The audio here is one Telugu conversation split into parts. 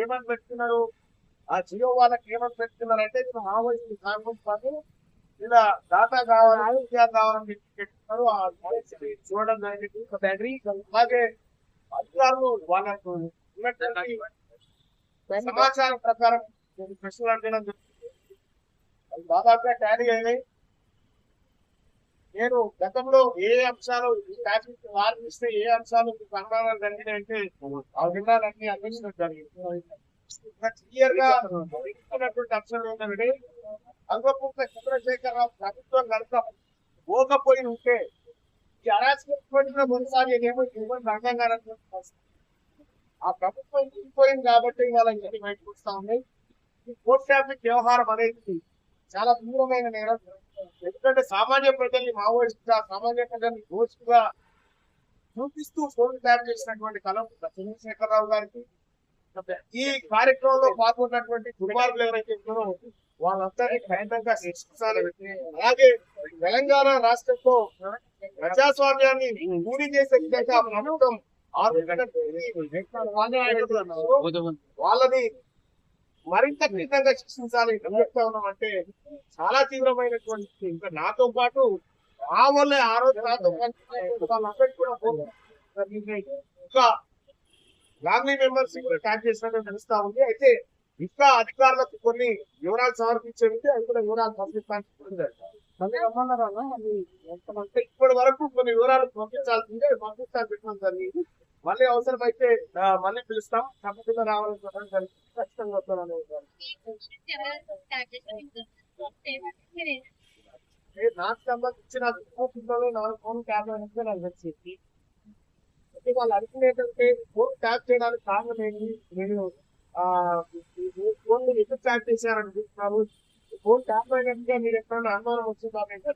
ఏమని పెట్టుకున్నారు ఆ జియో వాళ్ళకి ఏమని పెట్టుకున్నారు అంటే ఇప్పుడు మావోయిస్టు కాంగ్రెస్ పార్టీ ఇలా డాటా కావాలి విద్యా కావాలని చెప్పి పెట్టుకున్నారు. ఆ చూడడం జరిగింది. అలాగే అధికారులు వాళ్ళకు ఉన్నటువంటి సమాచారం ప్రకారం నేను ప్రశ్నలు అడగడం జరిగింది. దాదాపుగా ట్యాలీ అయినాయి. నేను గతంలో ఏ అంశాలు ఈ టాపిక్ వారికి ఏ అంశాలు మీకు అనుభవాలు జరిగినాయి అంటే ఆ వివరాలన్నీ అందించడం జరిగింది. క్లియర్గా ఇస్తున్నటువంటి అంశాలు ఏంటంటే అంగపూర్త చంద్రశేఖరరావు ప్రభుత్వం కనుక పోకపోయి ఉంటే ఈ అరాచకమైన మొదటిసారి ఏమో రంగం గారు ఆ ప్రభుత్వం ఇండిపోయింది కాబట్టి ఇవాళ ఇవన్నీ బయటకు వస్తా ఉన్నాయి. ఈ కోర్ట్ ట్రాఫిక్ వ్యవహారం అనేది చాలా తీవ్రమైన నేరం. ఎందుకంటే సామాన్య ప్రజల్ని మావోయిస్టుగా సామాన్య ప్రజల్ని దోషుగా చూపిస్తూ ఫోన్ ట్యాప్ చేసినటువంటి కలం చంద్రశేఖరరావు గారికి ఈ కార్యక్రమంలో పాల్గొన్నటువంటి దుర్మార్గులు ఎవరైతే ఉన్నారో వాళ్ళందరినీ ఖచ్చితంగా శిక్షించాలి. అలాగే తెలంగాణ రాష్ట్రంలో ప్రజాస్వామ్యాన్ని పూరి చేసే విధంగా ప్రభుత్వం వాళ్ళని మరింత కఠినంగా శిక్షించాలి చెప్తా ఉన్నాం అంటే చాలా తీవ్రమైనటువంటి ఇంకా నాతో పాటు ఆ వల్లే ఆ రోజు నాతో. ఇంకా ఫ్యామిలీ మెంబర్స్ ట్యాగ్ చేసినట్టు తెలుస్తా ఉంది. అయితే ఇంకా అధికారులకు కొన్ని వివరాలు సమర్పించేది అవి కూడా వివరాలు పంపించడానికి ఇప్పటి వరకు కొన్ని వివరాలు పంపించాల్సిందే పంపిస్తాను పెట్టడం జరిగింది. మళ్ళీ అవసరమైతే మళ్ళీ పిలుస్తాం. తప్పకుండా రావాలని చెప్పడం జరిగింది. ఖచ్చితంగా వస్తానని ఏ నాకు సంబంధించిన ఫోన్లో నాలుగు ఫోన్ ట్యాబ్ అనేది నాకు అయితే వాళ్ళు అనుకునేటంటే ఫోన్ ట్యాప్ చేయడానికి కారణం ఏంటి? నేను ఫోన్ మీరు ఎందుకు ట్యాప్ చేశారని చూస్తున్నారు ఫోన్ ట్యాప్ అయినట్టుగా మీరు ఎక్కడైనా అనుమానం వచ్చిందా అంటే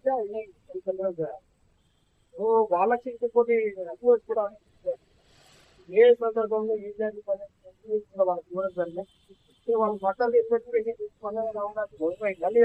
ఓ వాళ్ళకి ఇంకా కొన్ని రిపోర్ట్ కూడా ఏ సందర్భంలో ఏ జరిగింది? వాళ్ళు బట్టలు తీసుకొచ్చి తీసుకొని మళ్ళీ